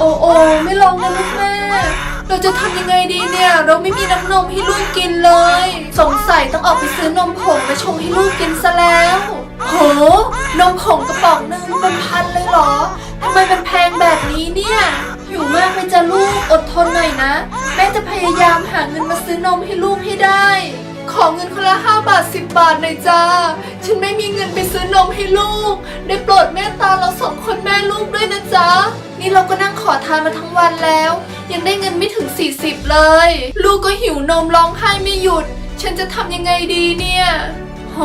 โอ้โอ้ไม่ลงนะลูกแม่ เราจะทำยังไงดีเนี่ย เราไม่มีน้ำนมให้ลูกกินเลย สงสัยต้องออกไปซื้อนมผงมาชงให้ลูกกินซะแล้วโหนมผงกระป๋องหนึ่งเป็นพันเลยเหรอทำไมมันแพงแบบนี้เนี่ยหิวมากเลยจ้ะลูกอดทนหน่อยนะ แม่จะพยายามหาเงินมาซื้อนมให้ลูกให้ได้ เงินคนละห้าบาทสิบบาทหน่อยจ้า ฉันไม่มีเงินไปซื้อนมให้ลูก ได้โปรดเมตตาเราสองคนแม่ลูกด้วยนะจ๊ะ นี่เราก็นั่งขอทานมาทั้งวันแล้ว ยังได้เงินไม่ถึง 40 เลย ลูกก็หิวนมร้องไห้ไม่หยุด ฉันจะทำยังไงดีเนี่ย โห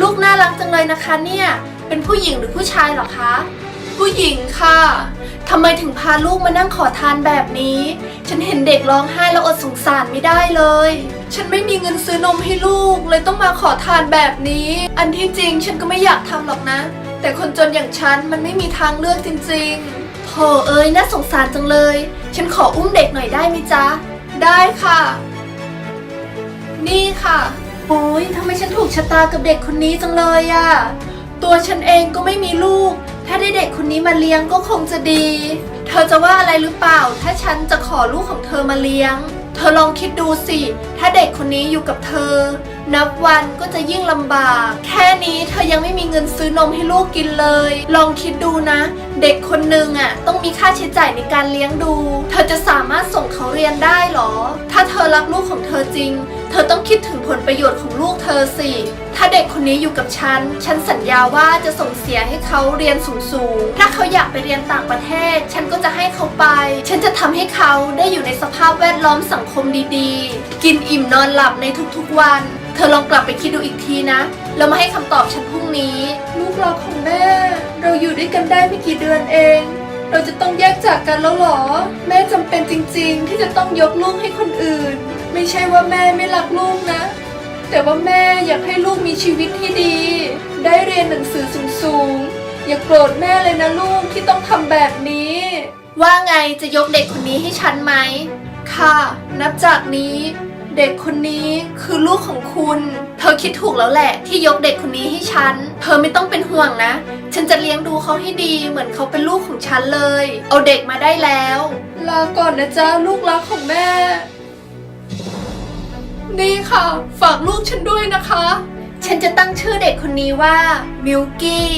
ลูกน่ารักจังเลยนะคะเนี่ย เป็นผู้หญิงหรือผู้ชายเหรอคะผู้หญิงค่ะ ทำไมถึงพาลูกมานั่งขอทานแบบนี้ ฉันเห็นเด็กร้องไห้แล้วอดสงสารไม่ได้เลย ฉันไม่มีเงินซื้อนมให้ลูก เลยต้องมาขอทานแบบนี้ อันที่จริงฉันก็ไม่อยากทำหรอกนะ แต่คนจนอย่างฉันมันไม่มีทางเลือกจริงๆโธ่เอ้ยน่าสงสารจังเลย ฉันขออุ้มเด็กหน่อยได้ไหมจ๊ะ ได้ค่ะ นี่ค่ะ โอ้ยทำไมฉันถูกชะตากับเด็กคนนี้จังเลยอะตัวฉันเองก็ไม่มีลูก ถ้าได้เด็กคนนี้มาเลี้ยงก็คงจะดี เธอจะว่าอะไรหรือเปล่า ถ้าฉันจะขอลูกของเธอมาเลี้ยง เธอลองคิดดูสิ ถ้าเด็กคนนี้อยู่กับเธอ นับวันก็จะยิ่งลำบาก แค่นี้เธอยังไม่มีเงินซื้อนมให้ลูกกินเลย ลองคิดดูนะ เด็กคนหนึ่งอะ ต้องมีค่าใช้จ่ายในการเลี้ยงดู เธอจะสามารถส่งเขาเรียนได้เหรอ ถ้าเธอรักลูกของเธอจริง เธอต้องคิดถึงผลประโยชน์ของลูกเธอสิ ถ้าเด็กคนนี้อยู่กับฉัน ฉันสัญญาว่าจะส่งเสียให้เขาเรียนสูงๆ ถ้าเขาอยากไปเรียนต่างประเทศ ฉันก็จะให้เขาไป ฉันจะทำให้เขาได้อยู่ในสภาพแวดล้อมสังคมดีๆ กินอิ่มนอนหลับในทุกๆวัน เธอลองกลับไปคิดดูอีกทีนะ แล้วมาให้คำตอบฉันพรุ่งนี้ ลูกเราของแม่ เราอยู่ด้วยกันได้ไม่กี่เดือนเองเราจะต้องแยกจากกันแล้วเหรอ แม่จำเป็นจริงๆ ที่จะต้องยกลูกให้คนอื่น ไม่ใช่ว่าแม่ไม่รักลูกนะ แต่ว่าแม่อยากให้ลูกมีชีวิตที่ดี ได้เรียนหนังสือสูงๆ อย่าโกรธแม่เลยนะลูกที่ต้องทำแบบนี้ ว่าไงจะยกเด็กคนนี้ให้ฉันไหม ค่ะ นับจากนี้ เด็กคนนี้คือลูกของคุณ เธอคิดถูกแล้วแหละ ที่ยกเด็กคนนี้ให้ฉัน เธอไม่ต้องเป็นห่วงนะ ฉันจะเลี้ยงดูเขาให้ดี เหมือนเขาเป็นลูกของฉันเลย เอาเด็กมาได้แล้ว ลาก่อนนะจ๊ะลูกรักของแม่ นี่ค่ะ ฝากลูกฉันด้วยนะคะ ฉันจะตั้งชื่อเด็กคนนี้ว่ามิลกี้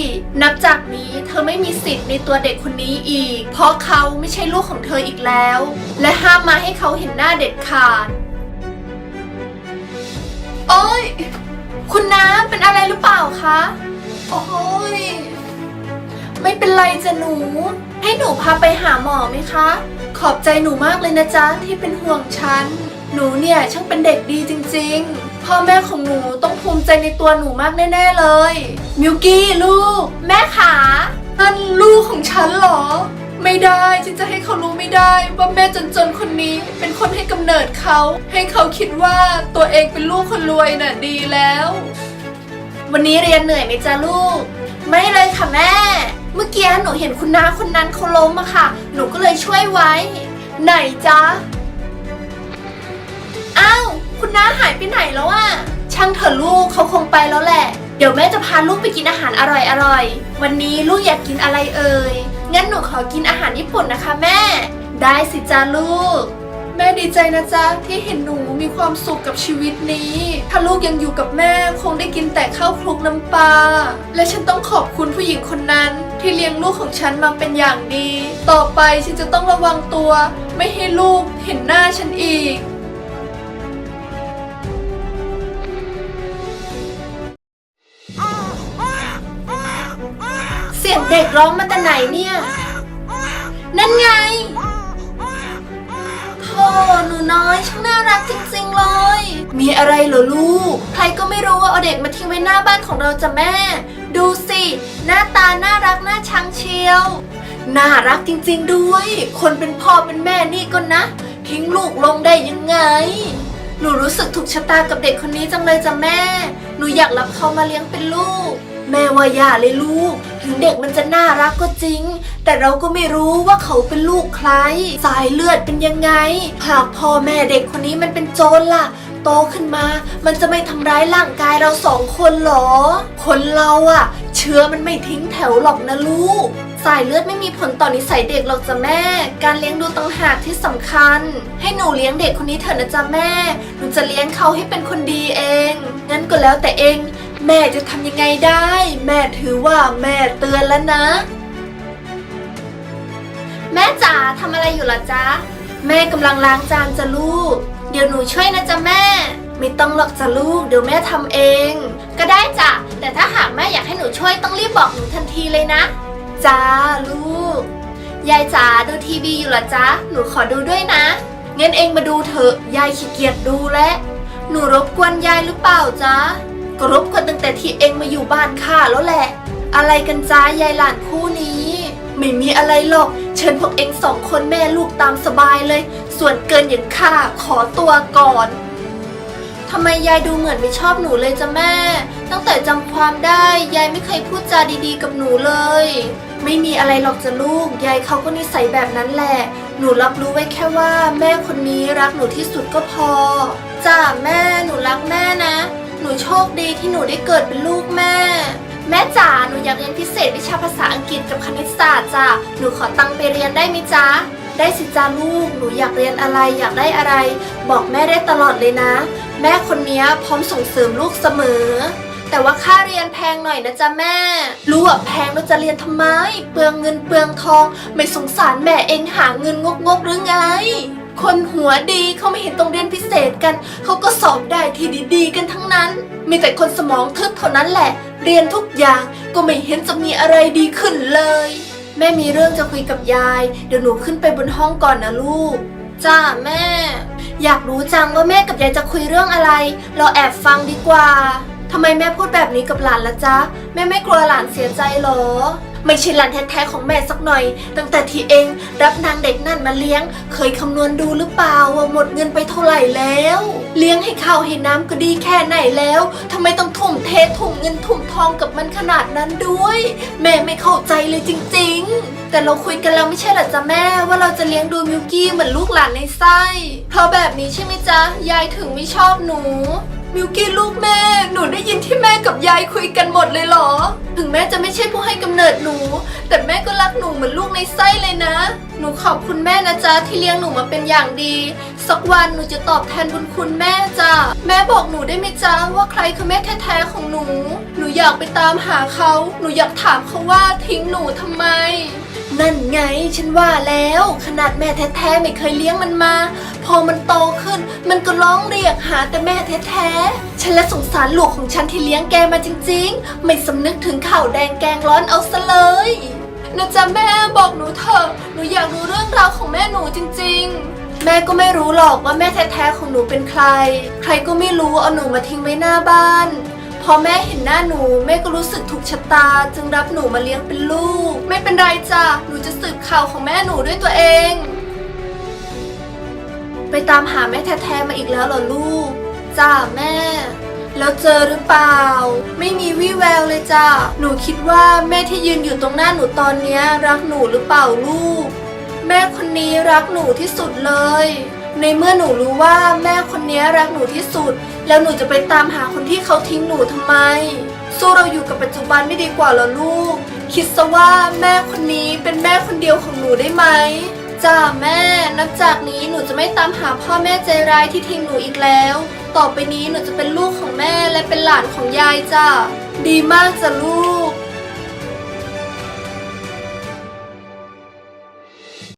นับจากนี้เธอไม่มีสิทธิ์ในตัวเด็กคนนี้อีก เพราะเขาไม่ใช่ลูกของเธออีกแล้ว และห้ามมาให้เขาเห็นหน้าเด็ดขาดโอ้ยคุณน้าเป็นอะไรหรือเปล่าคะโอ้ยไม่เป็นไรจ้ะหนู ให้หนูพาไปหาหมอไหมคะ ขอบใจหนูมากเลยนะจ๊ะที่เป็นห่วงฉัน หนูเนี่ยช่างเป็นเด็กดีจริงๆ พ่อแม่ของหนูต้องภูมิใจในตัวหนูมากแน่ๆเลย มิวกี้ลูก แม่ขานั่นลูกของฉันเหรอ ไม่ได้ฉันจะให้เขารู้ไม่ได้ ว่าแม่จนๆคนนี้เป็นคนให้กำเนิดเขา ให้เขาคิดว่าตัวเองเป็นลูกคนรวยน่ะดีแล้ว วันนี้เรียนเหนื่อยไหมจ๊ะลูก ไม่เลยค่ะแม่ เมื่อกี้หนูเห็นคุณน้าคนนั้นเขาล้มอะค่ะ หนูก็เลยช่วยไว้ ไหนจ๊ะ อ้าวคุณน้าหายไปไหนแล้วอะช่างเถอะลูกเขาคงไปแล้วแหละ เดี๋ยวแม่จะพาลูกไปกินอาหารอร่อยๆวันนี้ลูกอยากกินอะไรเอ่ยงั้นหนูขอกินอาหารญี่ปุ่นนะคะแม่ ได้สิจ้าลูก แม่ดีใจนะจ๊ะที่เห็นหนูมีความสุขกับชีวิตนี้ ถ้าลูกยังอยู่กับแม่คงได้กินแต่ข้าวคลุกน้ำปลาและฉันต้องขอบคุณผู้หญิงคนนั้น ที่เลี้ยงลูกของฉันมาเป็นอย่างดี ต่อไปฉันจะต้องระวังตัว ไม่ให้ลูกเห็นหน้าฉันอีก สียงเด็กร้องมาแต่ไหนเนี่ย นั่นไงโธ่หนูน้อยช่างน่ารักจริงๆเลย มีอะไรเหรอลูก ใครก็ไม่รู้ว่าเอาเด็กมาทิ้งไว้หน้าบ้านของเราจ้ะแม่ ดูสิ หน้าตาน่ารักน่าชังเชียว น่ารักจริงๆด้วย คนเป็นพ่อเป็นแม่นี่ก็นะ ทิ้งลูกลงได้ยังไง หนูรู้สึกถูกชะตากับเด็กคนนี้จังเลยจ้ะแม่ หนูอยากรับเขามาเลี้ยงเป็นลูก แม่ว่าอย่าเลยลูก ถึงเด็กมันจะน่ารักก็จริง แต่เราก็ไม่รู้ว่าเขาเป็นลูกใคร สายเลือดเป็นยังไง หากพ่อแม่เด็กคนนี้มันเป็นโจรล่ะโตขึ้นมา มันจะไม่ทำร้ายร่างกายเราสองคนหรอ คนเราอะเชื้อมันไม่ทิ้งแถวหรอกนะลูกสสายเลือดไม่มีผลต่อนิสัยเด็กหรอกจ้ะแม่ การเลี้ยงดูต่างหากที่สำคัญ ให้หนูเลี้ยงเด็กคนนี้เถอะนะจ๊ะแม่ หนูจะเลี้ยงเขาให้เป็นคนดีเอง งั้นก็แล้วแต่เอง แม่จะทำยังไงได้ แม่ถือว่าแม่เตือนแล้วนะ แม่จ๋าทำอะไรอยู่ล่ะจ๊ะ แม่กำลังล้างจานจ้ะลูก เดี๋ยวหนูช่วยนะจ๊ะแม่ ไม่ต้องหรอกจ้ะลูก เดี๋ยวแม่ทำเอง ก็ได้จ้ะ แต่ถ้าหากแม่อยากให้หนูช่วยต้องรีบบอกหนูทันทีเลยนะ จ้าลูก ยายจ๋าดูทีวีอยู่เหรอจ๊ะ หนูขอดูด้วยนะงั้นเองมาดูเถอะ ยายขี้เกียจดูแล้วหนูรบกวนยายหรือเปล่าจ๊ะ ก็รบกวนตั้งแต่ที่เองมาอยู่บ้านข้าแล้วแหละ อะไรกันจ้ายายหลานคู่นี้ ไม่มีอะไรหรอก เชิญพวกเองสองคนแม่ลูกตามสบายเลย ส่วนเกินอย่างข้าขอตัวก่อนทำไมยายดูเหมือนไม่ชอบหนูเลยจ้ะแม่ ตั้งแต่จำความได้ยายไม่เคยพูดจาดีๆกับหนูเลย ไม่มีอะไรหรอกจ้ะลูก ยายเขาก็นิสัยแบบนั้นแหละ หนูรับรู้ไว้แค่ว่า แม่คนนี้รักหนูที่สุดก็พอจ้าแม่หนูรักแม่นะ หนูโชคดีที่หนูได้เกิดเป็นลูกแม่ แม่จ๋าหนูอยากเรียนพิเศษวิชาภาษาอังกฤษกับคณิตศาสตร์จ้ะหนูขอตังค์ไปเรียนได้ไหมจ๊ะได้สิจ้าลูก หนูอยากเรียนอะไรอยากได้อะไร บอกแม่ได้ตลอดเลยนะ แม่คนนี้พร้อมส่งเสริมลูกเสมอ แต่ว่าค่าเรียนแพงหน่อยนะจ๊ะแม่ รู้ว่าแพงแล้วจะเรียนทำไม เปลืองเงินเปลืองทอง ไม่สงสารแม่เองหาเงินงกงกๆหรือไง คนหัวดีเขาไม่เห็นต้องเรียนพิเศษกัน เขาก็สอบได้ที่ดีๆกันทั้งนั้น มีแต่คนสมองทึบเท่านั้นแหละ เรียนทุกอย่างก็ไม่เห็นจะมีอะไรดีขึ้นเลย แม่มีเรื่องจะคุยกับยาย เดี๋ยวหนูขึ้นไปบนห้องก่อนนะลูก จ้าแม่ อยากรู้จังว่าแม่กับยายจะคุยเรื่องอะไร เราแอบฟังดีกว่าทำไมแม่พูดแบบนี้กับหลานละจ๊ะ แม่ไม่กลัวหลานเสียใจหรอ ไม่ใช่หลานแท้ๆของแม่สักหน่อย ตั้งแต่ที่เองรับนางเด็กนั่นมาเลี้ยง เคยคำนวณดูหรือเปล่าว่าหมดเงินไปเท่าไหร่แล้ว เลี้ยงให้ข้าวให้น้ำก็ดีแค่ไหนแล้วทำไมต้องทุ่มเททุ่มเงินทุ่มทองกับมันขนาดนั้นด้วย แม่ไม่เข้าใจเลยจริง ๆแต่เราคุยกันแล้วไม่ใช่หรอจ๊ะแม่ว่าเราจะเลี้ยงดูมิวกี้เหมือนลูกหลานในไส้ เพราะแบบนี้ใช่ไหมจ๊ะ ยายถึงไม่ชอบหนู มิวกี้ลูกแม่ หนูได้ยินที่แม่กับยายคุยกันหมดเลยเหรอ ถึงแม่จะไม่ใช่ผู้ให้กำเนิดหนู แต่แม่ก็รักหนูเหมือนลูกในไส้เลยนะ หนูขอบคุณแม่นะจ๊ะที่เลี้ยงหนูมาเป็นอย่างดี สักวันหนูจะตอบแทนบุญคุณแม่จ้ะ แม่บอกหนูได้ไหมจ๊ะว่าใครคือแม่แท้ๆของหนู หนูอยากไปตามหาเขา หนูอยากถามเขาว่าทิ้งหนูทำไม นั่นไงฉันว่าแล้ว ขนาดแม่แท้ๆไม่เคยเลี้ยงมันมา พอมันโตขึ้น มันก็ร้องเรียกหาแต่แม่แท้ๆฉันและสงสารลูกของฉันที่เลี้ยงแกมาจริง ๆ ไม่สำนึกถึงข่าวแดงแกงร้อนเอาซะเลยนะจ๊ะแม่บอกหนูเถอะหนูอยากรู้เรื่องราวของแม่หนูจริง ๆแม่ก็ไม่รู้หรอกว่าแม่แท้ๆของหนูเป็นใคร ใครก็ไม่รู้เอาหนูมาทิ้งไว้หน้าบ้าน พอแม่เห็นหน้าหนูแม่ก็รู้สึกถูกชะตา จึงรับหนูมาเลี้ยงเป็นลูก ไม่เป็นไรจ้ะหนูจะสืบข่าวของแม่หนูด้วยตัวเอง ไปตามหาแม่แท้ๆมาอีกแล้วเหรอลูกจ้าแม่ แล้วเจอหรือเปล่า ไม่มีวี่แววเลยจ้าหนูคิดว่าแม่ที่ยืนอยู่ตรงหน้าหนูตอนเนี้ยรักหนูหรือเปล่าลูก แม่คนนี้รักหนูที่สุดเลย ในเมื่อหนูรู้ว่าแม่คนนี้รักหนูที่สุด แล้วหนูจะไปตามหาคนที่เขาทิ้งหนูทำไม สู้เราอยู่กับปัจจุบันไม่ดีกว่าเหรอลูก คิดซะว่าแม่คนนี้เป็นแม่คนเดียวของหนูได้ไหมจ้าแม่ นับจากนี้หนูจะไม่ตามหาพ่อแม่ใจร้ายที่ทิ้งหนูอีกแล้ว ต่อไปนี้หนูจะเป็นลูกของแม่และเป็นหลานของยายจ้าดีมากจ้ะลูก